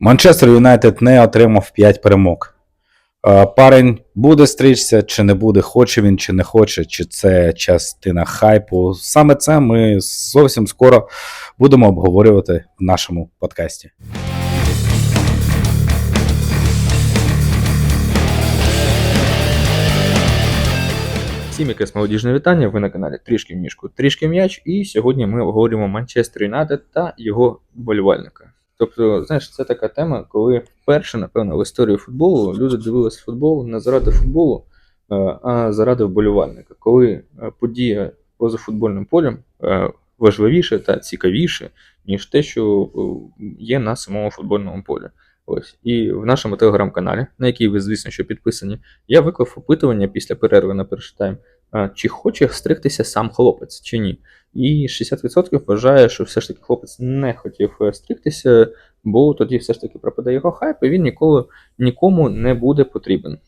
Манчестер Юнайтед не отримав 5 перемог. Е, Парень буде стрічся чи не буде, хоче він чи не хоче, чи це частина хайпу. Саме це ми зовсім скоро будемо обговорювати в нашому подкасті. Всім якесь молодіжне вітання. Ви на каналі Трішки в ніжку, трішки м'яч. І сьогодні ми обговорюємо Манчестер Юнайтед та його вболівальника. Тобто, знаєш, це така тема, коли вперше, напевно, в історії футболу люди дивилися футбол не заради футболу, е, а заради вболівальника. Коли е, подія поза футбольним полем е, важливіше та цікавіше, ніж те, що є на самому футбольному полі. Ось і в нашому телеграм-каналі, на який ви, звісно, що підписані, я виклав опитування після перерви на перший тайм, чи хоче стригтися сам хлопець, чи ні. І 60% вважає, що все ж таки хлопець не хотів е, стригтися, бо тоді все ж таки пропаде його хайп, і він ніколи нікому не буде потрібен.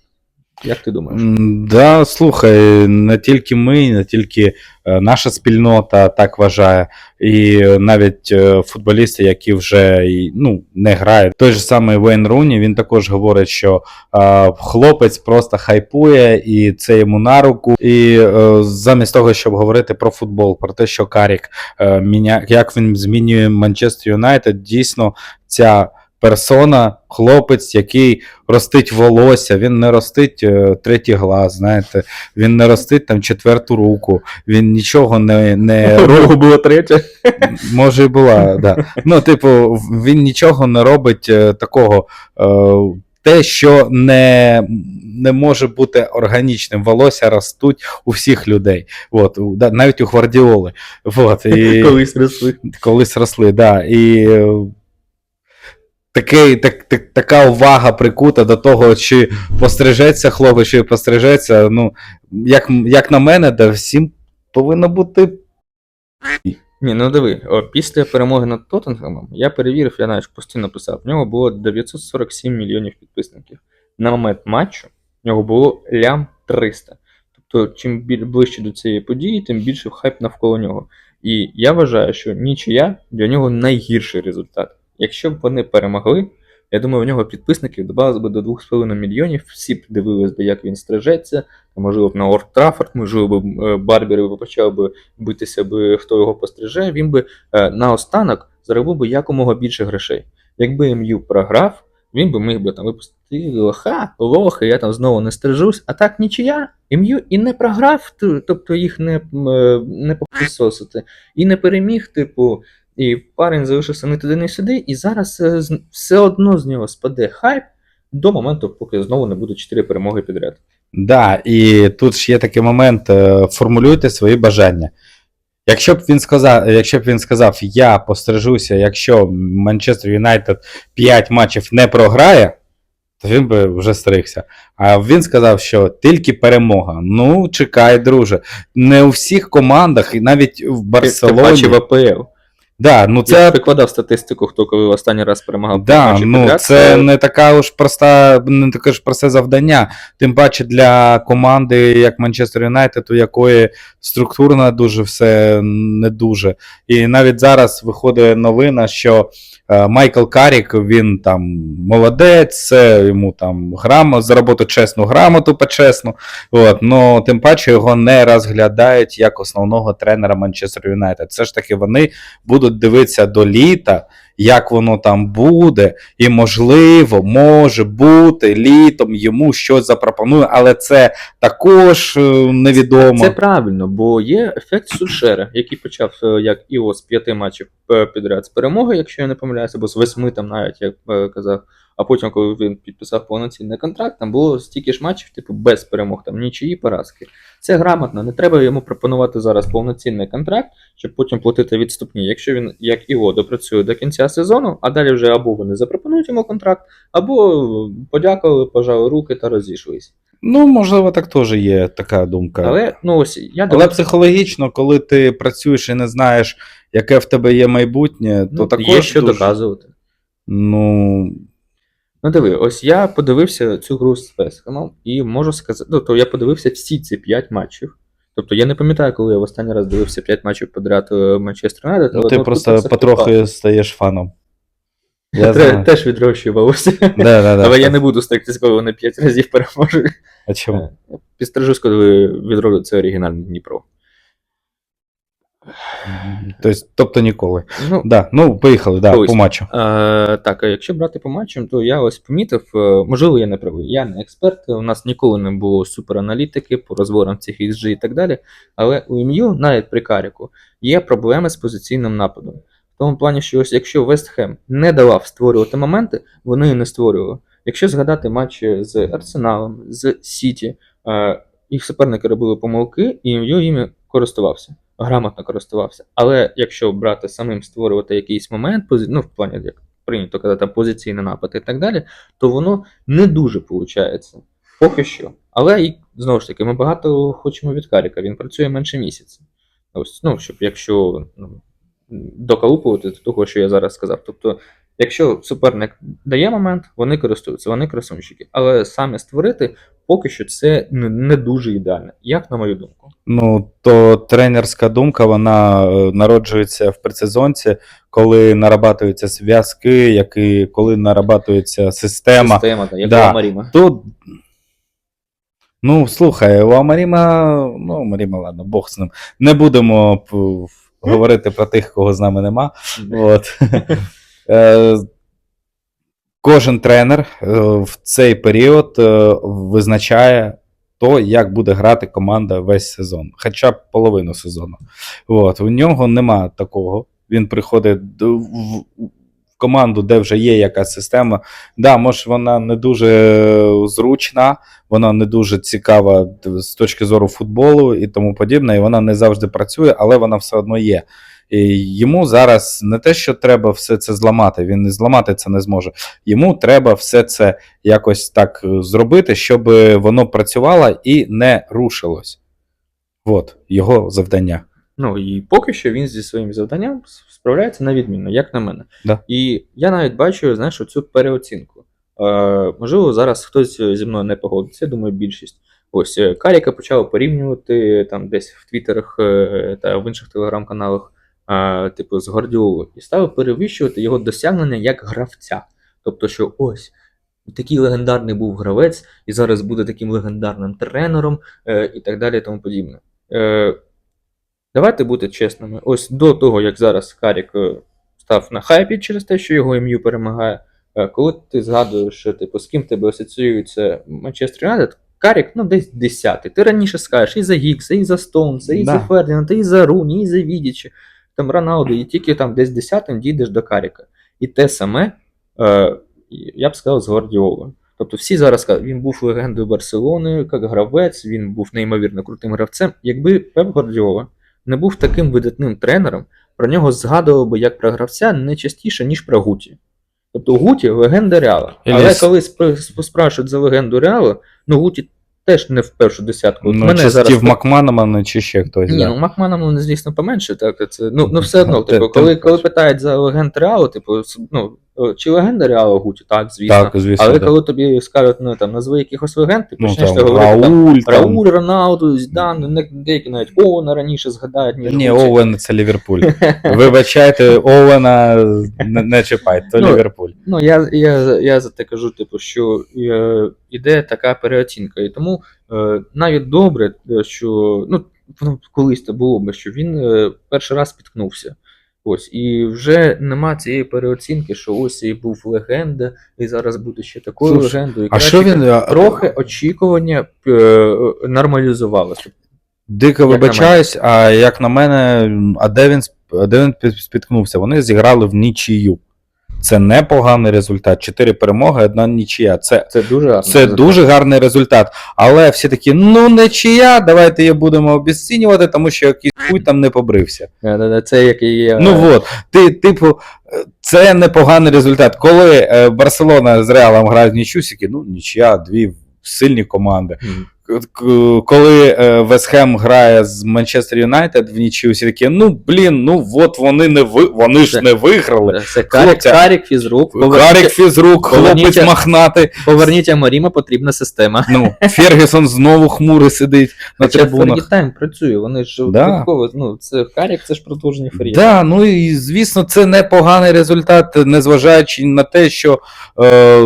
Як ти думаєш? Да, слухай, не тільки ми, не тільки е, наша спільнота так вважає, і навіть е, футболісти, які вже ну, не грають. Той же самий Вейн Руні, він також говорить, що е, хлопець просто хайпує, і це йому на руку. І е, замість того, щоб говорити про футбол, про те, що Карік е, як він змінює Манчестер Юнайтед, дійсно ця. Персона, хлопець, який ростить волосся, він не ростить е, третій глаз, знаєте, він не ростить там четверту руку, він нічого не, не У робить. нього було третє. Може і була, да. Ну, типу, він нічого не робить е, такого. Е, те, що не, не може бути органічним, волосся ростуть у всіх людей. От, навіть у Гвардіоли. От, і... Колись росли. колись росли, да. І такий, так, так, така увага прикута до того, чи пострижеться хлопець, чи пострижеться. Ну, як, як на мене, да, всім повинно бути. Ні, ну диви, о, після перемоги над Тоттенхемом я перевірив, я навіть постійно писав, в нього було 947 мільйонів підписників. На момент матчу в нього було лям 300. Тобто, чим ближче до цієї події, тим більше хайп навколо нього. І я вважаю, що нічия для нього найгірший результат. Якщо б вони перемогли, я думаю, в нього підписників додалось би до 2,5 мільйонів, всі б дивились би, як він стрижеться, можливо б на Орд Траффорд, можливо б е, Барбери почав би битися би, хто його постриже, він би е, наостанок заробив би якомога більше грошей. Якби МЮ програв, він би міг би там випустити лоха, лохи, я там знову не стрижусь, а так нічия. МЮ і не програв, тобто їх не, е, не пописосити, і не переміг, типу, і парень залишився не туди, не сюди, і зараз е, все одно з нього спаде хайп до моменту, поки знову не буде 4 перемоги підряд. Да, і тут ж є такий момент: е, формулюйте свої бажання. Якщо б він сказав, якщо б він сказав, я пострижуся, якщо Манчестер Юнайтед 5 матчів не програє, то він би вже стригся. А він сказав, що тільки перемога. Ну, чекай, друже. Не у всіх командах, і навіть в Барселоні. бачив АПЛ. Да, ну Це... Я прикладав статистику, хто коли останній раз перемагав. Да, ну підряд, це то- не така уж проста, не таке ж просте завдання. Тим паче для команди, як Манчестер Юнайтед, у якої структурно дуже все не дуже. І навіть зараз виходить новина, що е, Майкл Карік, він там молодець, йому там грамо, за роботу чесну грамоту почесну. От, ну тим паче його не розглядають як основного тренера Манчестер Юнайтед. Це ж таки вони будуть дивитися до літа, як воно там буде, і можливо, може бути літом йому щось запропонує, але це також е, невідомо. Це правильно, бо є ефект Сульшера, який почав е, як Іо з п'яти матчів е, підряд з перемоги, якщо я не помиляюся, або з восьми там навіть, як казав. А потім, коли він підписав повноцінний контракт, там було стільки ж матчів, типу, без перемог, там нічиї поразки. Це грамотно, не треба йому пропонувати зараз повноцінний контракт, щоб потім платити відступні. Якщо він, як Іо, допрацює до кінця сезону, а далі вже або вони запропонують йому контракт, або подякували, пожали руки та розійшлись. Ну, можливо, так теж є така думка. Але ну ось я Але психологічно, коли ти працюєш і не знаєш, яке в тебе є майбутнє, то ну, також є що дуже, доказувати. Ну, Ну диви, ось я подивився цю гру з Вестхемом і можу сказати, ну, то я подивився всі ці 5 матчів. Тобто я не пам'ятаю, коли я в останній раз дивився 5 матчів подряд е, Манчестер Юнайтед. ну але, ти просто потрохи факт. стаєш фаном. Я знаю. Теж відрощую волосся. Да, да, да. Але я не буду стригтись, коли вони 5 разів переможуть. А чому? Підстрижусь, коли відроблю це оригінальне Дніпро. Тобто, тобто ніколи. Ну, Да, ну, поїхали, да, Колись. по матчу. Е, так, а якщо брати по матчам, то я ось помітив, е, можливо, я не правий. Я не експерт, у нас ніколи не було супераналітики по розборам цих XG і так далі. Але у МЮ, навіть при Каріку, є проблеми з позиційним нападом. В тому плані, що ось якщо Вест Хем не давав створювати моменти, вони і не створювали. Якщо згадати матчі з Арсеналом, з Сіті, е, їх суперники робили помилки, і МЮ їми користувався. Грамотно користувався. Але якщо брати самим створювати якийсь момент, ну, в плані, як прийнято казати, позиційний напад і так далі, то воно не дуже виходить. Поки що. Але і знову ж таки, ми багато хочемо від Каріка, він працює менше місяця. Ось, ну, щоб якщо ну, доколупувати до того, що я зараз сказав. Тобто, якщо суперник дає момент, вони користуються, вони красунчики. Але саме створити поки що це не, дуже ідеально, як на мою думку. Ну, то тренерська думка, вона е, народжується в предсезонці, коли нарабатуються зв'язки, які, коли нарабатується система. Система, так, як Да. у Маріма. Тут. Ну, слухай, у Амаріма, ну, Амаріма, ладно, Бог з ним. Не будемо говорити про тих, кого з нами нема. От. Кожен тренер е, в цей період е, визначає то, як буде грати команда весь сезон, хоча б половину сезону. От. У нього нема такого. Він приходить в команду, де вже є якась система. Да, може, вона не дуже зручна, вона не дуже цікава з точки зору футболу і тому подібне, і вона не завжди працює, але вона все одно є. Йому зараз не те, що треба все це зламати, він і зламати це не зможе. Йому треба все це якось так е, зробити, щоб воно працювало і не рушилось. От його завдання. Ну і поки що він зі своїм завданням справляється на відмінно, як на мене. Да. І я навіть бачу, знаєш, оцю переоцінку. Е, можливо, зараз хтось зі мною не погодиться, я думаю, більшість. Ось е, Каріка почав порівнювати там десь в Твіттерах е, та в інших телеграм-каналах, е, типу, з Гвардіолою, і став перевищувати його досягнення як гравця. Тобто, що ось. Такий легендарний був гравець, і зараз буде таким легендарним тренером, е, і так далі, і тому подібне. Е, Давайте бути чесними. Ось до того, як зараз Карік е, став на хайпі через те, що його ім'ю перемагає. е, Коли ти згадуєш, що, типу, з ким тебе асоціюється Манчестер Юнайтед, Карік, ну, десь 10. Ти раніше скажеш і за Гікса, і за Стоунса, і Да. за Фердінанда, і за Руні, і за Відічі, там Роналду, і тільки там десь 10 дійдеш до Каріка. І те саме, е, я б сказав, з Гвардіолою. Тобто всі зараз кажуть, він був легендою Барселони, як гравець, він був неймовірно крутим гравцем. Якби Пеп Гвардіола не був таким видатним тренером, про нього згадували би як про гравця не частіше, ніж про Гуті. Тобто Гуті легенда Реала. Але коли спр- спрашують за легенду Реала, ну Гуті теж не в першу десятку. Ну, мене чи зараз Стів Макманаман, чи ще хтось. ні, да. ну Макманом, ну, звісно, поменше, так. Це, ну, ну все одно, типу, коли, коли питають за легенд Реалу, типу, ну, чи легенда Реалу Гуті, так, звісно. Так, звісно. Але да. коли тобі скажуть, ну там назви якихось легенд, ти ну, почнеш там, ти говорити там, Рауль, там, Рауль, Роналду, Зідан, деякі навіть Оуена раніше згадають, Ні, Гуті. Оуен це Ліверпуль. Вибачайте, Оуена не, не чіпайте, то Ну, Ліверпуль. Ну, я, я, я за те кажу, типу, що е, іде така переоцінка. І тому е, навіть добре, е, що ну, колись то було би, що він е, перший раз спіткнувся. Ось, і вже нема цієї переоцінки, що ось і був легенда, і зараз буде ще такою Слушай, легендою. І А краще що він. трохи очікування е, нормалізувалося. Дико вибачаюсь, а як на мене, а де він, а де він спіткнувся? Вони зіграли в нічию. Це непоганий результат. Чотири перемоги, одна нічия. Це, Це дуже гарно. це дуже гарний результат. Але всі такі, ну нічия, давайте її будемо обіцінювати, тому що якийсь хуй там не побрився. Е, Це як і є. Ну от, ти, типу, е, це непоганий результат. Коли е, Барселона з Реалом грають в нічусіки, ну нічия, дві сильні команди. Мгм. Коли е, Вестхем грає з Манчестер Юнайтед в нічию, всі такі, ну блін, ну от вони не ви, вони ж не виграли. Це Карік, Карік фізрук. Карік фізрук, хлопець поверніть- махнатий. поверніть Амаріма, потрібна система. Ну, Фергюсон знову хмурий сидить на трибунах. Фергітайм працює, вони ж Да. ну, це Карік, це ж продовження Фергітайм. Да, ну і звісно, це непоганий результат, незважаючи на те, що е,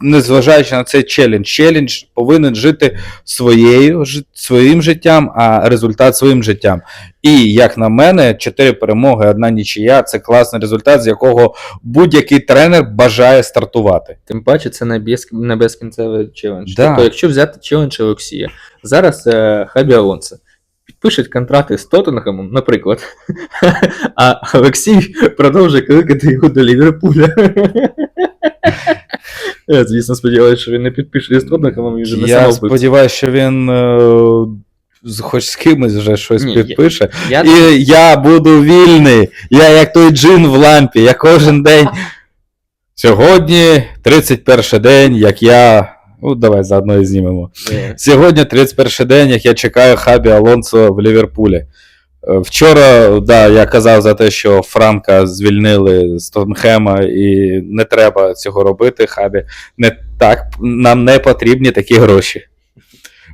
незважаючи на цей челендж. Челендж повинен жити своєю, своїм життям, а результат своїм життям. І як на мене, чотири перемоги, одна нічия це класний результат, з якого будь-який тренер бажає стартувати. Тим паче, це не, без, не челендж. Да. Тобто, якщо взяти челендж Олексія, зараз е, Хабі Алонсо підпишуть контракти з Тоттенхемом, наприклад, а Олексій продовжує кликати його до Ліверпуля. Я, звісно, сподіваюся, що він не підпише Тоттенхемом і вже не Я самовбивця. сподіваюся, що він е, з- хоч з кимось вже щось Ні, я- підпише. Я, І я буду вільний. Я як той джин в лампі. Я кожен день. Сьогодні 31 день, як я. Ну, давай заодно і знімемо. Е, Сьогодні 31 день, як я чекаю Хабі Алонсо в Ліверпулі. Е, Вчора, да, я казав за те, що Франка звільнили з Тоттенхема і не треба цього робити. Хабі. Не так, нам не потрібні такі гроші.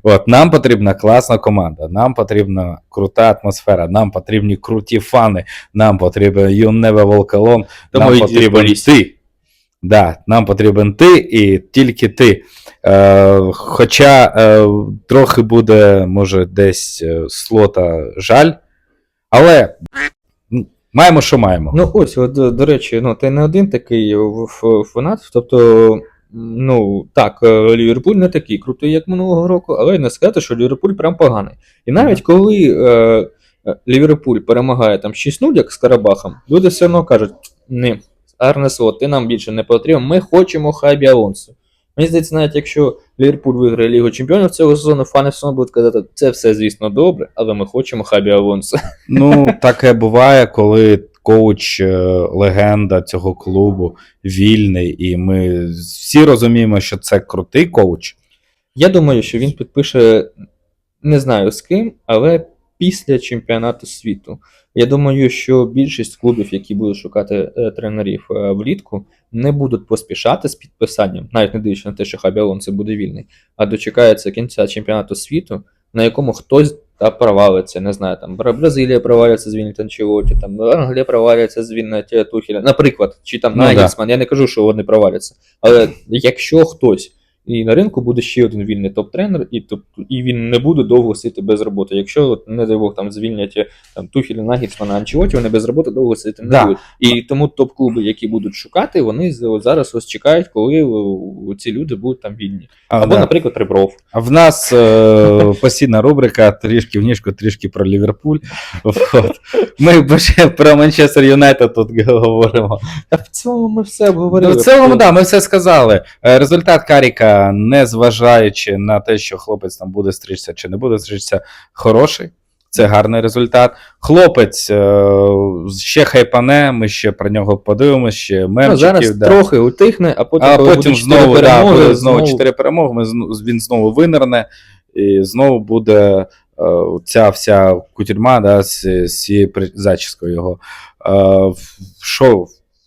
От, нам потрібна класна команда, нам потрібна крута атмосфера, нам потрібні круті фани, нам потрібен Alone, Тому нам потрібен ти. Да, нам потрібен ти і тільки ти. Е, хоча е, трохи буде, може, десь е, слота жаль, але маємо, що маємо. Ну ось, от, до, до речі, ну ти не один такий фанат. Тобто, ну так, е, Ліверпуль не такий крутий, як минулого року, але не сказати, що Ліверпуль прям поганий. І навіть коли е, е, Ліверпуль перемагає там 6-0, як з Карабахом, люди все одно кажуть: ні, Арне ти нам більше не потрібен, ми хочемо Хабі Алонсо. Мені здається, навіть якщо Ліверпуль виграє Лігу Чемпіонів цього сезону, фани все одно будуть казати, це все, звісно, добре, але ми хочемо Хабі Алонсо. Ну, таке буває, коли коуч е, легенда цього клубу вільний, і ми всі розуміємо, що це крутий коуч. Я думаю, що він підпише не знаю з ким, але після чемпіонату світу. Я думаю, що більшість клубів, які будуть шукати е, тренерів е, влітку, не будуть поспішати з підписанням, навіть не дивлячись на те, що Хабі Алонсо буде вільний, а дочекається кінця чемпіонату світу, на якому хтось та провалиться. Не знаю, там Бра- Бразилія провалиться звільнити Анчелоті, там Англія провалиться звільнити Тухеля, наприклад, чи там Ну да. Я не кажу, що вони проваляться. Але якщо хтось і на ринку буде ще один вільний топ-тренер, і тобто і він не буде довго сидіти без роботи. Якщо, от, не дай Бог, там звільнять там Тухеля, Нагітсмана, Анчелоті, вони без роботи довго сидіти не Да. будуть. І тому топ-клуби, які будуть шукати, вони от зараз ось чекають, коли ці люди будуть там вільні. А, Або, да. наприклад, Ребров. А в нас е, постійна рубрика трішки в ніжку, трішки про Ліверпуль. Ми ще про Манчестер Юнайтед тут говоримо. Та в цілому ми все обговорили. Ну, в цілому, да, ми все сказали. Е, Результат Каріка, не зважаючи на те, що хлопець там буде стричся чи не буде стричся, хороший. Це гарний результат. Хлопець е, ще хайпане, ми ще про нього подивимось, ще Ну, зараз да. трохи утихне, а потім, а потім знову, да, перемоги, буде знову 4 перемоги, ми, він знову винирне, і знову буде е, ця вся кутюрма да, з, з цією зачіскою його. Е, що,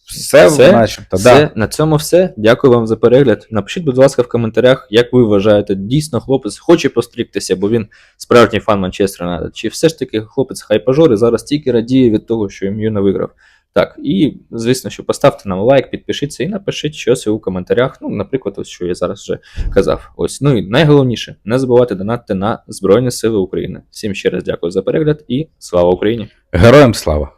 все, Все? начебто, Все, да. на цьому все. Дякую вам за перегляд. Напишіть, будь ласка, в коментарях, як ви вважаєте, дійсно хлопець хоче постріктися, бо він справжній фан Манчестера Юнайтед, Чи все ж таки хлопець хайпажор і зараз тільки радіє від того, що МЮ не виграв. Так, і звісно, що поставте нам лайк, підпишіться і напишіть щось у коментарях. Ну, наприклад, ось що я зараз вже казав. Ось, ну і найголовніше, не забувайте донатити на Збройні Сили України. Всім ще раз дякую за перегляд і слава Україні! Героям слава!